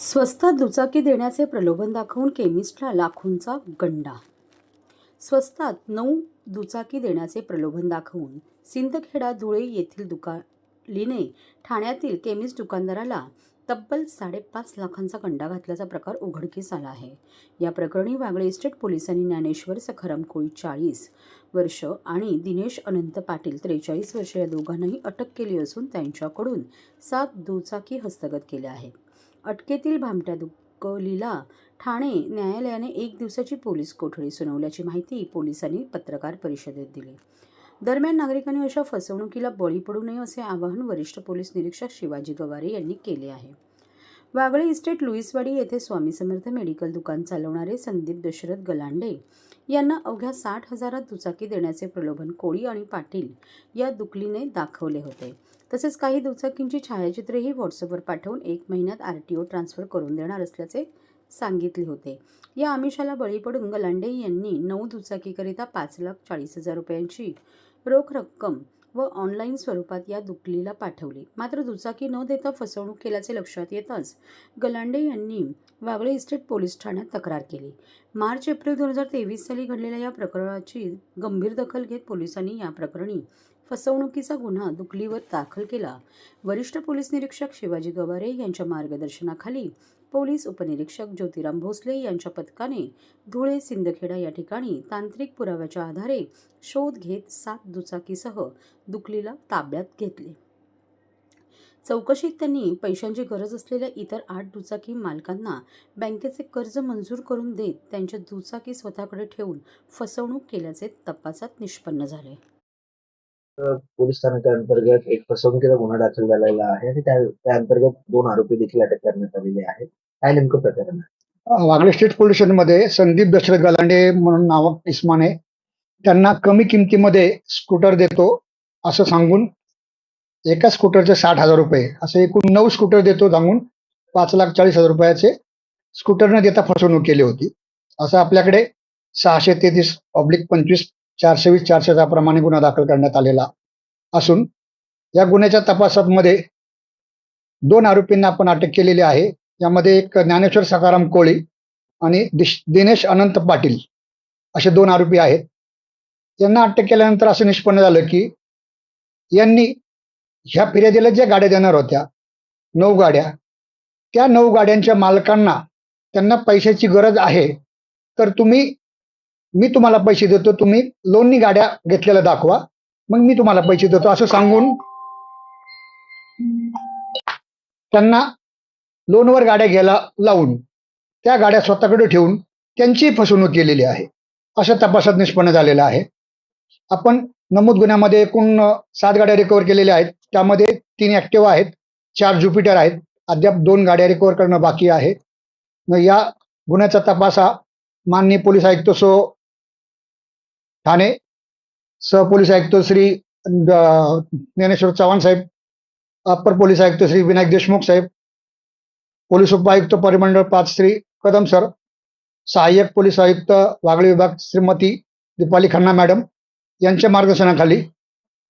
स्वस्तात दुचाकी देण्याचे प्रलोभन दाखवून केमिस्टला लाखोंचा गंडा. स्वस्तात नऊ दुचाकी देण्याचे प्रलोभन दाखवून सिंदखेडा धुळे येथील दुकालीने ठाण्यातील केमिस्ट दुकानदाराला तब्बल साडेपाच लाखांचा गंडा घातल्याचा प्रकार उघडकीस आला आहे. या प्रकरणी वागळे इस्टेट पोलिसांनी ज्ञानेश्वर सखाराम कोळी चाळीस वर्ष आणि दिनेश अनंत पाटील त्रेचाळीस वर्ष या दोघांनाही अटक केली असून त्यांच्याकडून सात दुचाकी हस्तगत केल्या आहेत. अटकेतील भामट्या दुक्कलीला ठाणे न्यायालयाने एक दिवसाची पोलीस कोठडी सुनावल्याची माहिती पोलिसांनी पत्रकार परिषदेत दिली. दरम्यान नागरिकांनी अशा फसवणुकीला बळी पडू नये असे आवाहन वरिष्ठ पोलीस निरीक्षक शिवाजी गवारे यांनी केले आहे. वागळे इस्टेट लुईसवाडी येथे स्वामी समर्थ मेडिकल दुकान चालवणारे संदीप दशरथ गलांडे यांना अवघ्या साठ हजारात दुचाकी देण्याचे प्रलोभन कोळी आणि पाटील या दुकलीने दाखवले होते. तसेच काही दुचाकींची छायाचित्रेही व्हॉट्सअपवर पाठवून एक महिन्यात आर टी ओ ट्रान्सफर करून देणार असल्याचे सांगितले होते. या आमिषाला बळी पडून गलांडे यांनी नऊ दुचाकीकरिता पाच लाख चाळीस हजार रुपयांची रोख रक्कम व ऑनलाईन स्वरूपात या दुकलीला पाठवली. मात्र दुचाकी न देता फसवणूक केल्याचे लक्षात येताच गलांडे यांनी वागळे इस्टेट पोलीस ठाण्यात तक्रार केली. मार्च एप्रिल दोन हजार तेवीस साली घडलेल्या या प्रकरणाची गंभीर दखल घेत पोलिसांनी या प्रकरणी फसवणुकीचा गुन्हा दुकलीवर दाखल केला. वरिष्ठ पोलीस निरीक्षक शिवाजी गवारे यांच्या मार्गदर्शनाखाली पोलीस उपनिरीक्षक ज्योतिराम भोसले यांच्या पथकाने धुळे सिंदखेडा या ठिकाणी तांत्रिक पुराव्याच्या आधारे शोध घेत सात दुचाकीसह दुकलीला ताब्यात घेतले. चौकशीत त्यांनी पैशांची गरज असलेल्या इतर आठ दुचाकी मालकांना बँकेचे कर्ज मंजूर करून देत त्यांच्या दुचाकी स्वतःकडे ठेवून फसवणूक केल्याचे तपासात निष्पन्न झाले. पोलीस स्थानकांतर्गत एक फसवणुकीचा गुन्हा दाखल झालेला आहे आणि त्या त्या अंतर्गत दोन आरोपी देखील अटक करण्यात आलेले आहेत. काय नेमकं प्रकरण आहे? वागळे स्टेट पोलीस स्टेशनमध्ये संदीप दशरथ गलांडे म्हणून नाव इस्माने त्यांना कमी किमतीमध्ये स्कूटर देतो असं सांगून एका स्कूटरचे साठ हजार रुपये असे एकूण नऊ स्कूटर देतो सांगून पाच लाख चाळीस हजार रुपयाचे स्कूटर न देता फसवणूक केली होती. असं आपल्याकडे सहाशे तेहतीस ऑब्लिक पंचवीस चारशे वीस चारशेचा प्रमाणे गुन्हा दाखल करण्यात आलेला असून या गुन्ह्याच्या तपासामध्ये दोन आरोपींना आपण अटक केलेली आहे. यामध्ये एक ज्ञानेश्वर सकाराम कोळी आणि दिश- दिनेश अनंत पाटील असे दोन आरोपी आहेत. यांना अटक केल्यानंतर असं निष्पन्न झालं की यांनी ह्या फिर्यादीला ज्या गाड्या देणार होत्या नऊ गाड्या त्या नऊ गाड्यांच्या मालकांना त्यांना पैशाची गरज आहे तर तुम्ही मी तुम्हाला पैसे देतो तुम्ही लोननी गाड्या घेतलेल्या दाखवा. मग मी तुम्हाला पैसे देतो असं सांगून त्यांना लोनवर गाड्या घ्यायला लावून त्या गाड्या स्वतःकडे ठेवून त्यांची फसवणूक केलेली आहे. असं तपासात निष्पन्न झालेलं आहे. आपण नमूद गुन्ह्यामध्ये एकूण सात गाड्या रिकव्हर केलेल्या आहेत. त्यामध्ये तीन ऍक्टिव्ह आहेत चार ज्युपिटर आहेत. अद्याप दोन गाड्या रिकव्हर करणं बाकी आहे. मग या गुन्ह्याचा तपास हा माननीय पोलीस आयुक्त सो ठाणे. सहपोलीस आयुक्त श्री ज्ञानेश्वर चव्हाण साहेब. अप्पर पोलीस आयुक्त श्री विनायक देशमुख साहेब. पोलीस उपायुक्त परिमंडळ पाच श्री कदम सर. सहाय्यक पोलीस आयुक्त वागळे विभाग श्रीमती दीपाली खन्ना मॅडम यांच्या मार्गदर्शनाखाली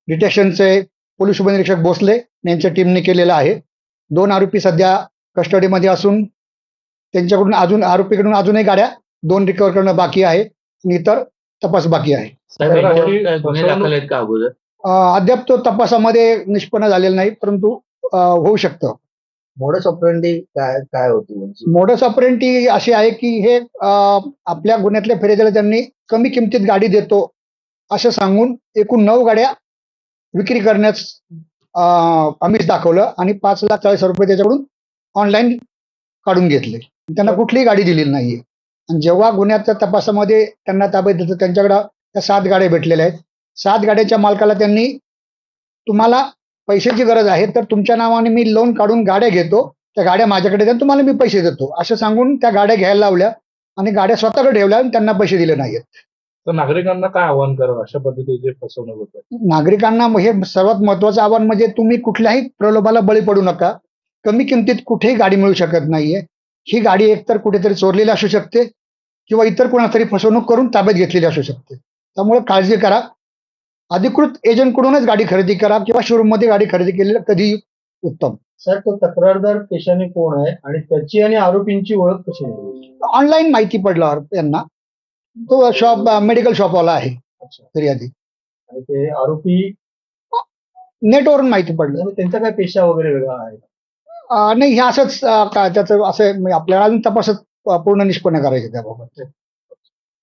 डिटेक्शनचे पोलीस उपनिरीक्षक भोसले यांच्या टीमने केलेलं आहे. दोन आरोपी सध्या कस्टडीमध्ये असून त्यांच्याकडून अजून आरोपीकडून अजूनही गाड्या दोन रिकवर करणं बाकी आहे. आणि इतर तपास बाकी आहे गुन्हे दाखल आहेत का अगोदर? अद्याप तो तपासामध्ये निष्पन्न झालेला नाही परंतु होऊ शकतं. मोडस ऑपरेंडी काय काय होती म्हणजे? मोडस ऑपरेंटी अशी आहे की हे आपल्या गुन्ह्यातल्या फिर्यादीला त्यांनी कमी किमतीत गाडी देतो असं सांगून एकूण नऊ गाड्या विक्री करण्यास आमिष दाखवलं आणि पाच लाख चाळीस हजार रुपये त्याच्याकडून ऑनलाईन काढून घेतले. त्यांना कुठलीही गाडी दिलेली नाहीये. जेव्हा गुन्ह्याच्या तपासामध्ये त्यांना ताब्यात देतं त्यांच्याकडं त्या सात गाड्या भेटलेल्या आहेत. सात गाड्याच्या मालकाला त्यांनी तुम्हाला पैशाची गरज आहे तर तुमच्या नावाने मी लोन काढून गाड्या घेतो त्या गाड्या माझ्याकडे द्या तुम्हाला मी पैसे देतो. असं सांगून त्या गाड्या घ्यायला लावल्या आणि गाड्या स्वतःकडे ठेवल्या आणि त्यांना पैसे दिले नाहीत तर नागरिकांना काय आव्हान करावं अशा पद्धतीचे फसवणूक होते नागरिकांना हे सर्वात महत्वाचं आव्हान म्हणजे तुम्ही कुठल्याही प्रलोभाला बळी पडू नका. कमी किमतीत कुठेही गाडी मिळू शकत नाहीये. ही गाडी एकतर कुठेतरी चोरलेली असू शकते किंवा इतर कोणातरी फसवणूक करून ताब्यात घेतलेली असू शकते. त्यामुळे काळजी करा. अधिकृत एजंटकडूनच गाडी खरेदी करा किंवा शोरूममध्ये गाडी खरेदी केलेलं कधी उत्तम. सर तो तक्रारदार पेशाने कोण आहे आणि त्याची आणि आरोपींची ओळख कशी ऑनलाईन माहिती पडल्यावर यांना. तो शॉप मेडिकल शॉपवाला आहे. अच्छा. फिर्यादी आणि ते आरोपी? नेटवरून माहिती पडलं. आणि त्यांचा काय पेशा वगैरे वेगळा आहे? अं, नाही हे असंच अं, का त्याचं असं म्हणजे आपल्याला अजून तपासात पूर्ण निष्पन्न करायचे त्याबाबत.